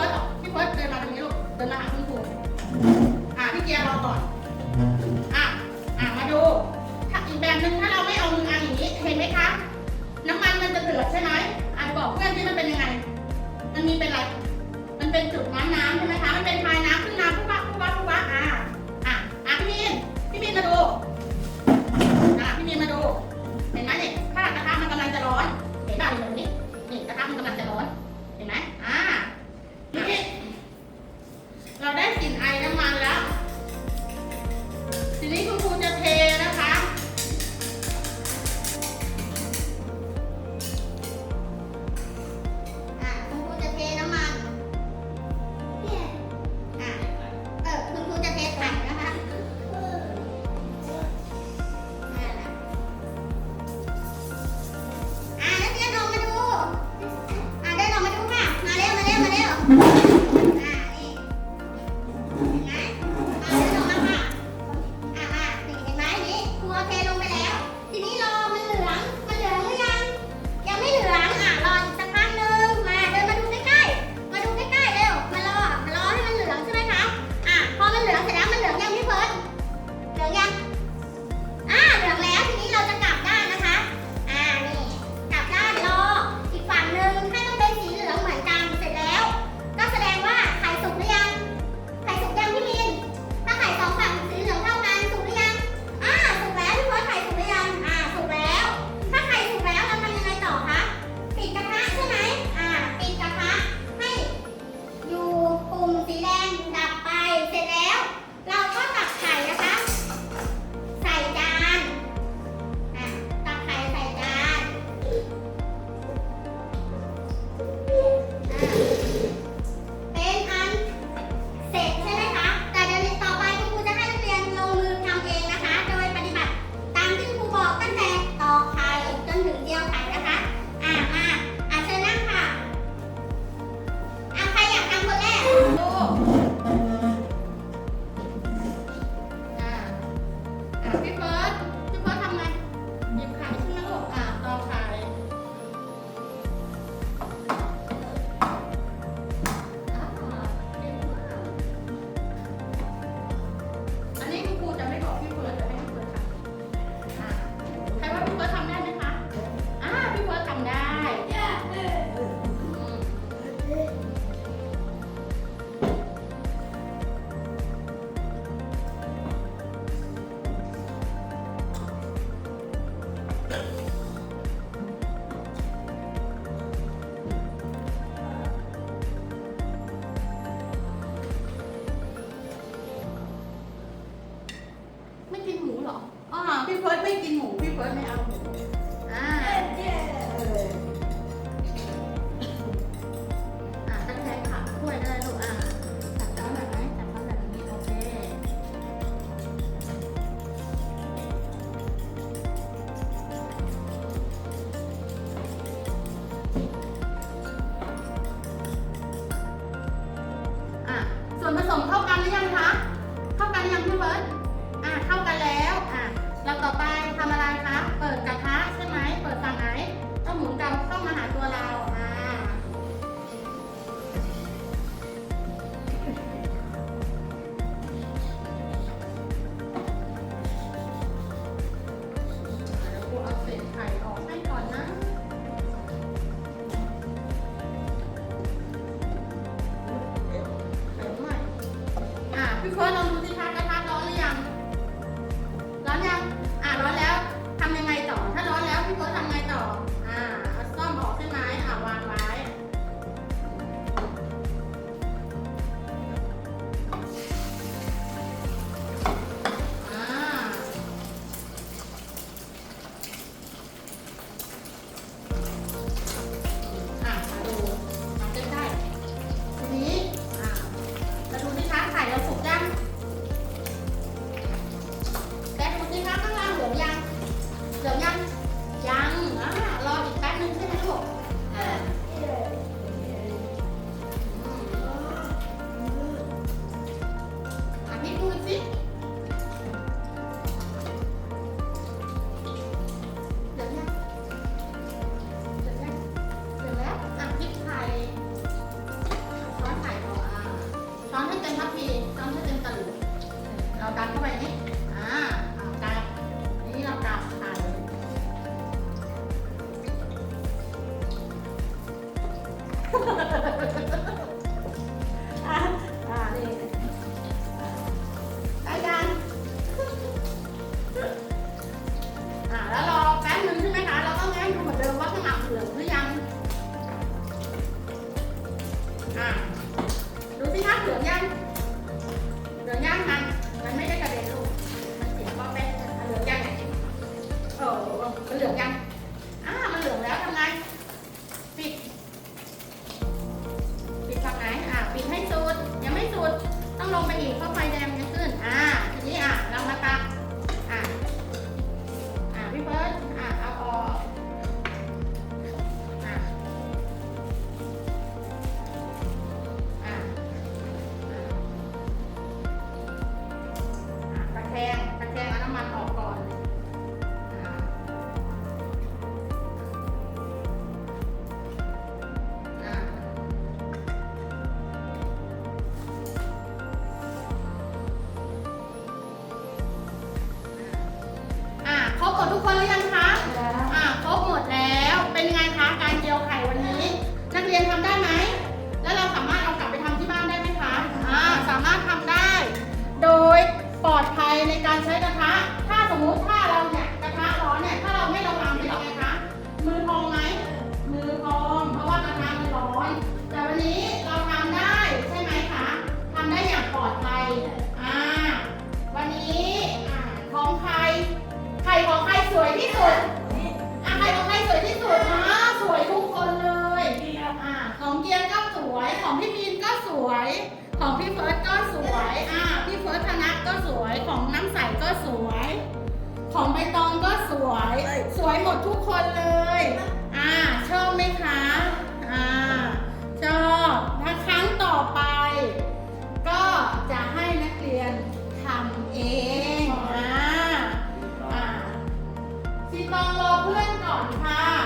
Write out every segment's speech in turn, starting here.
ฟิร์สพี่เฟิร์สเดินมาตรงนี้ลูกเดินมาหาคุณครูอ่าพี่เกียร์รอก่อนอะอะมาดูถ้าอีกแบบหนึ่งถ้าเราไม่เอามืออันอย่างนี้เห็นไหมคะน้ำมันมันจะเดือดใช่ไหมอะบอกเพื่อนที่มันเป็นยังไง มันมีเป็นอะไร มันเป็นจุดน้ำน้ำใช่ไหมคะมันเป็นพายน้ำขึ้นน้ำพุ่งวักพุ่งวักพุ่งวักอะ คุกคนลองดูสิคะกัน được ăn ก็สวย ของพี่เฟิร์สก็สวย อ่า พี่เฟิร์สธนัทก็สวย ของน้ำใสก็สวย ของใบตองก็สวย สวยหมดทุกคนเลย อ่า ชอบไหมคะ อ่า ชอบถ้าครั้งต่อไป ก็จะให้นักเรียนทำเอง อ่า อ่าสีตองรอเพื่อนก่อนค่ะ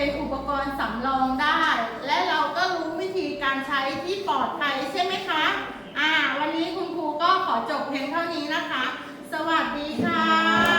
เป็นอุปกรณ์สำรองได้ และเราก็รู้วิธีการใช้ที่ปลอดภัยใช่ไหมคะ อ่า วันนี้คุณครูก็ขอจบเพียงเท่านี้นะคะ สวัสดีค่ะ